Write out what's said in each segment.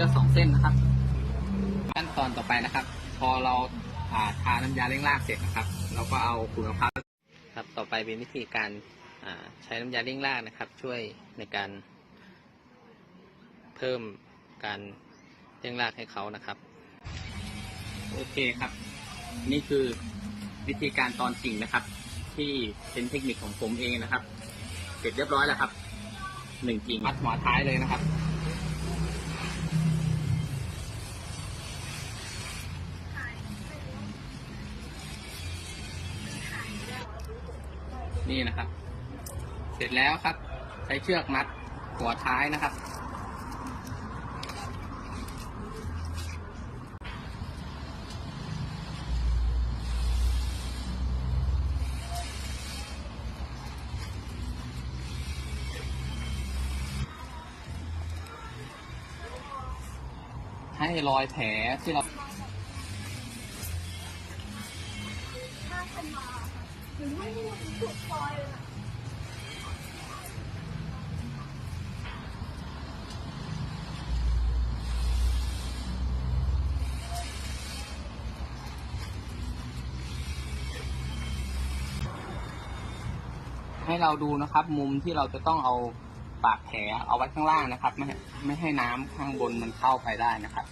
ชือกสองเส้นนะครับ ขั้นตอนต่อไปนะครับ พอเราอ่าทาน้ำยาเร่งรากเสร็จนะครับ เราก็เอาขุยมะพร้าวครับต่อไปเป็นวิธีการใช้น้ำยาเร่งรากนะครับ ช่วยในการเพิ่มการเร่งรากให้เขานะครับ โอเคครับ นี่คือวิธีการตอนกิ่งนะครับ ที่เป็นเทคนิคของผมเองนะครับ เสร็จเรียบร้อยแล้วครับหนึ่งกิ่งมัดหัวท้ายเลยนะครับ นี่นะครับ เสร็จแล้วครับ ใช้เชือกมัดหัวท้ายนะครับ ให้รอยแผลที่เรา ให้มันสุดซอยเลยนะให้เราดูนะครับ มุมที่เราจะต้องเอาปากแผลเอาไว้ข้างล่างนะครับ ไม่ไม่ให้น้ำข้างบนมันเข้าไปได้นะครับ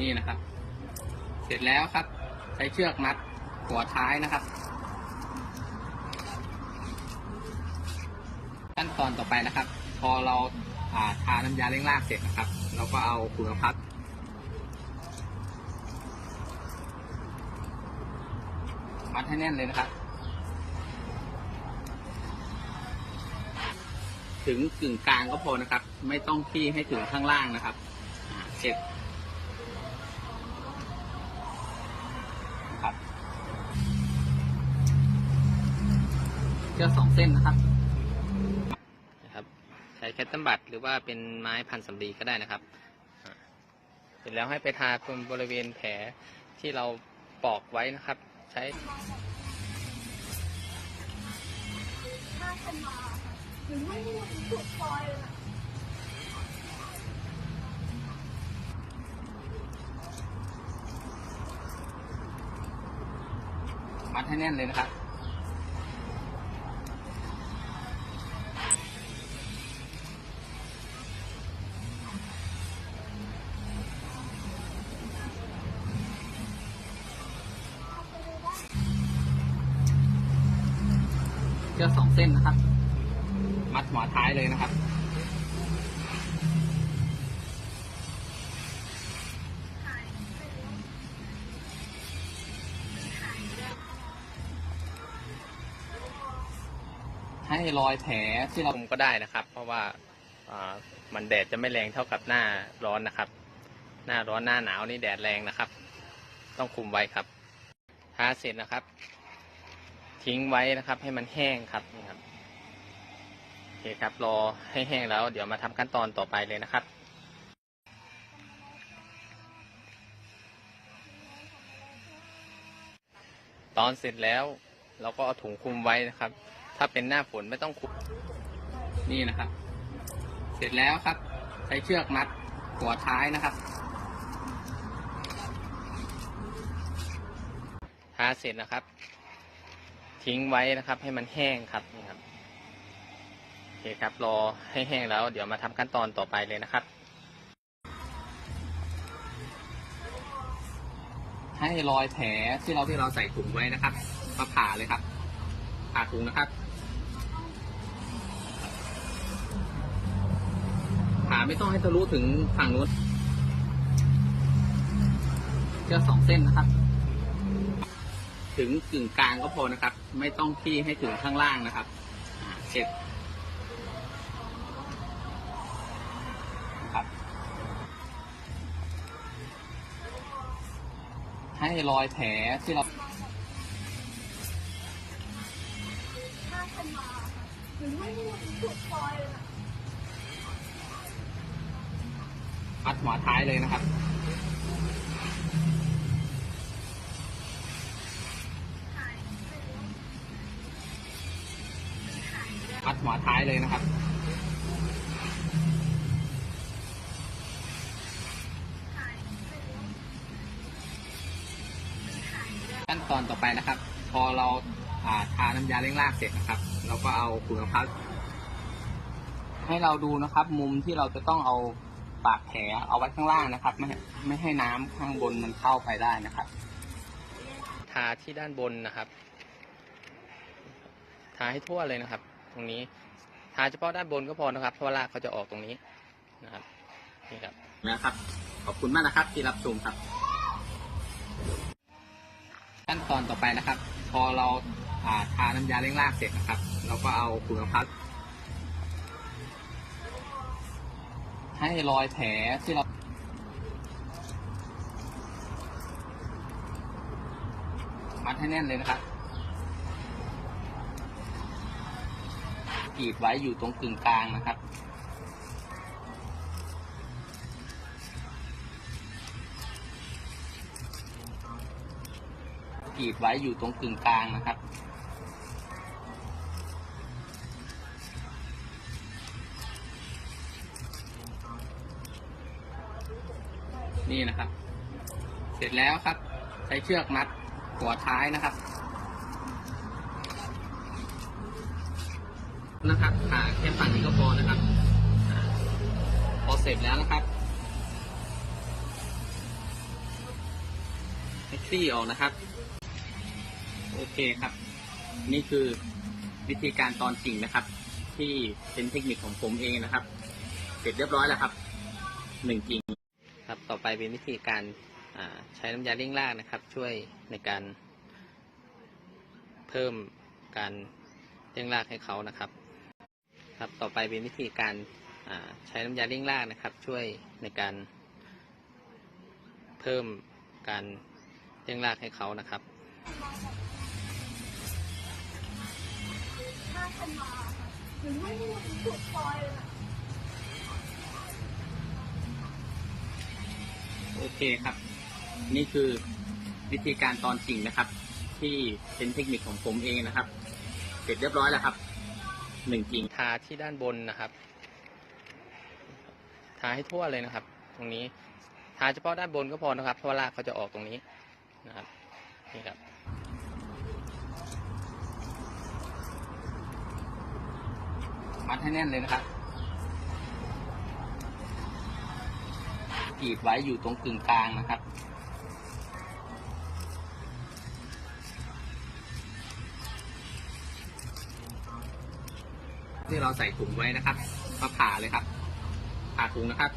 นี่นะครับ เสร็จแล้วครับ ใช้เชือกมัด หัวท้ายนะครับ ขั้นตอนต่อไปนะครับ พอเราอาทาน้ำยาเร่งรากเสร็จนะครับ เราก็เอาขุยมะพร้าวมัดให้แน่นเลยนะครับ ถึงกึ่งกลางก็พอนะครับ ไม่ต้องที่ให้ถึงข้างล่างนะครับ เสร็จ ชือกสองเส้นนะครับนะครับ ใช้แคตตัมบัตหรือว่าเป็นไม้พันสำลีก็ได้นะครับอ่าเสร็จแล้วให้ไปทาตรงบริเวณแผลที่เราปอกไว้นะครับ ใช้ผ้าพันมาค่ะหรือไม่ให้มันสุดซอยเลยนะมัดให้แน่นเลยนะครับ ชือกสองเส้นนะครับ มัดหัวท้ายเลยนะครับ ให้รอยแผลที่เราคุมก็ได้นะครับ เพราะว่าอ่ามันแดดจะไม่แรงเท่ากับหน้าร้อนนะครับ หน้าร้อนหน้าหนาวนี่แดดแรงนะครับ ต้องคุมไว้ครับทาเสร็จนะครับ ทิ้งไว้นะครับ ให้มันแห้งครับนี่ครับโอเคครับรอให้แห้งแล้ว เดี๋ยวมาทำขั้นตอนต่อไปเลยนะครับตอนเสร็จแล้วเราก็เอาถุงคลุมไว้นะครับ ถ้าเป็นหน้าฝนไม่ต้องคลุมนี่นะครับ เสร็จแล้วครับ ใช้เชือกมัดหัวท้ายนะครับทาเสร็จนะครับ ทิ้งไว้นะครับ ให้มันแห้งครับนี่ครับโอเคครับรอให้แห้งแล้ว เดี๋ยวมาทำขั้นตอนต่อไปเลยนะครับ ให้รอยแผลที่เราที่เราใส่ถุงไว้นะครับมาผ่าเลยครับผ่าถุงนะครับผ่าไม่ต้องให้ทะลุถึงฝั่งนู้นเชือกสองเส้นนะครับ ถึงกึ่งกลางก็พอนะครับ ไม่ต้องที่ให้ถึงข้างล่างนะครับเสร็จครับ ให้รอยแผลที่เราถ้าฉันมาหรือไม่ถูกซอยเลยนะพัดหัวท้ายเลยนะครับ หัวท้ายเลยนะครับ ขั้นตอนต่อไปนะครับ พอเราทาน้ำยาเร่งรากเสร็จนะครับ เราก็เอาขุนพับให้เราดูนะครับ มุมที่เราจะต้องเอาปากแผลเอาไว้ข้างล่างนะครับ ไม่ไม่ให้น้ำข้างบนมันเข้าไปได้นะครับ ทาที่ด้านบนนะครับ ทาให้ทั่วเลยนะครับ รงนี้ ทาเฉพาะด้านบนก็พอนะครับ เพราะว่ารากเขาจะออกตรงนี้นะครับ นี่ครับนะครับ ขอบคุณมากนะครับที่รับชมครับ ขั้นตอนต่อไปนะครับ พอเราอาทาน้ำยาเร่งรากเสร็จนะครับ เราก็เอาขุยมะพร้าวให้รอยแผลที่เรามัดให้แน่นเลยนะครับ กรีดไว้อยู่ตรงกึ่งกลางนะครับ กรีดไว้อยู่ตรงกึ่งกลางนะครับ นี่นะครับ เสร็จแล้วครับ ใช้เชือกมัดหัวท้ายนะครับ นะครับขาแค่ฝั่งนี้ก็พอนะครับพอเสร็จแล้วนะครับให้คลี่ออกนะครับ โอเคครับ นี่คือวิธีการตอนจริงนะครับ ที่เป็นเทคนิคของผมเองนะครับ เสร็จเรียบร้อยแล้วครับหนึ่งจริงครับต่อไปเป็นวิธีการใช้น้ำยาเร่งรากนะครับ ช่วยในการเพิ่มการเร่งรากให้เขานะครับ ครับ ต่อไปเป็นวิธีการใช้น้ำยาเร่งรากนะครับ ช่วยในการเพิ่มการเร่งรากให้เขานะครับโอเคครับ นี่คือวิธีการตอนจริงนะครับ ที่เป็นเทคนิคของผมเองนะครับ เสร็จเรียบร้อยแล้วครับ หนึ่งจริงทาที่ด้านบนนะครับ ทาให้ทั่วเลยนะครับ ตรงนี้ทาเฉพาะด้านบนก็พอนะครับ เพราะว่ารากเขาจะออกตรงนี้นะครับนี่ครับมัดให้แน่นเลยนะครับกรีดไว้อยู่ตรงกึ่งกลางนะครับ ที่เราใส่ถุงไว้นะครับมาผ่าเลยครับ ผ่าถุงนะครับ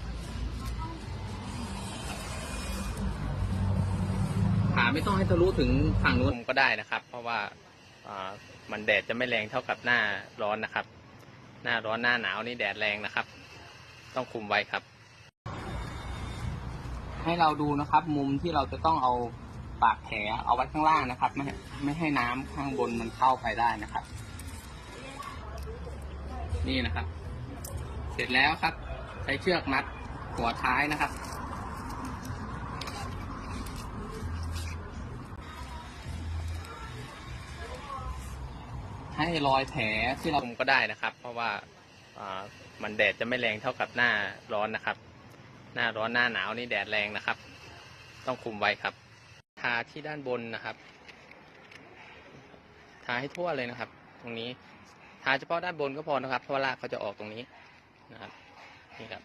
ผ่าไม่ต้องให้ทะลุถึงฝั่งนู้นก็ได้นะครับ เพราะว่ามันแดดจะไม่แรงเท่ากับหน้าร้อนนะครับ หน้าร้อนหน้าหนาวนี่แดดแรงนะครับ ต้องคุมไว้ครับ ให้เราดูนะครับ มุมที่เราจะต้องเอาปากแผลเอาไว้ข้างล่างนะครับ ไม่ไม่ให้น้ำข้างบนมันเข้าไปได้นะครับ นี่นะครับ เสร็จแล้วครับ ใช้เชือกมัดหัวท้ายนะครับ ให้รอยแผลที่เราคุมก็ได้นะครับ เพราะว่าอ่ามันแดดจะไม่แรงเท่ากับหน้าร้อนนะครับ หน้าร้อนหน้าหนาวนี่แดดแรงนะครับ ต้องคุมไว้ครับ ทาที่ด้านบนนะครับ ทาให้ทั่วเลยนะครับ ตรงนี้ ทาเฉพาะด้านบนก็พอนะครับเพราะว่ารากเขาจะออกตรงนี้นะครับนี่ครับ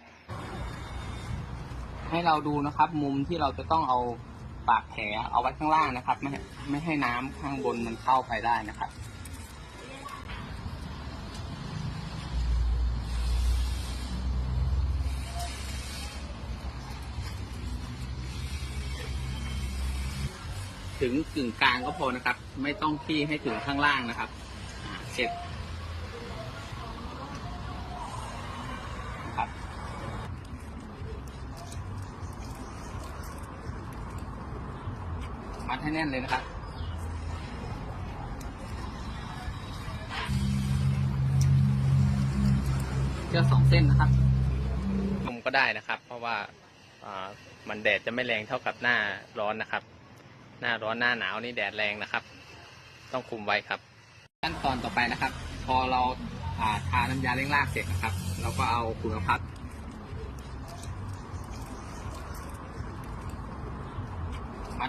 ให้เราดูนะครับ มุมที่เราจะต้องเอาปากแผลเอาไว้ข้างล่างนะครับ ไม่ให้ไม่ให้น้ำข้างบนมันเข้าไปได้นะครับถึงกึ่งกลางก็พอนะครับ ไม่ต้องที่ให้ถึงข้างล่างนะครับ เสร็จนะครับ มัดให้แน่นเลยนะครับเชือกสองเส้นนะครับคุมก็ได้นะครับ เพราะว่าอ่ามันแดดจะไม่แรงเท่ากับหน้าร้อนนะครับ หน้าร้อนหน้าหนาวนี่แดดแรงนะครับ ต้องคุมไว้ครับ ขั้นตอนต่อไปนะครับ พอเราอ่าทาน้ำยาเร่งรากเสร็จนะครับ เราก็เอาขุยมะพร้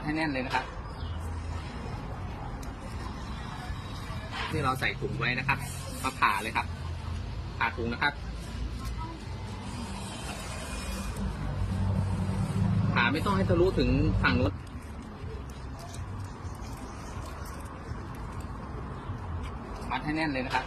ให้แน่นเลยนะครับที่เราใส่ถุงไว้นะครับมาผ่าเลยครับ ผ่าถุงนะครับ ผ่าไม่ต้องให้ทะลุถึงฝั่งรถมัดให้แน่นเลยนะครับ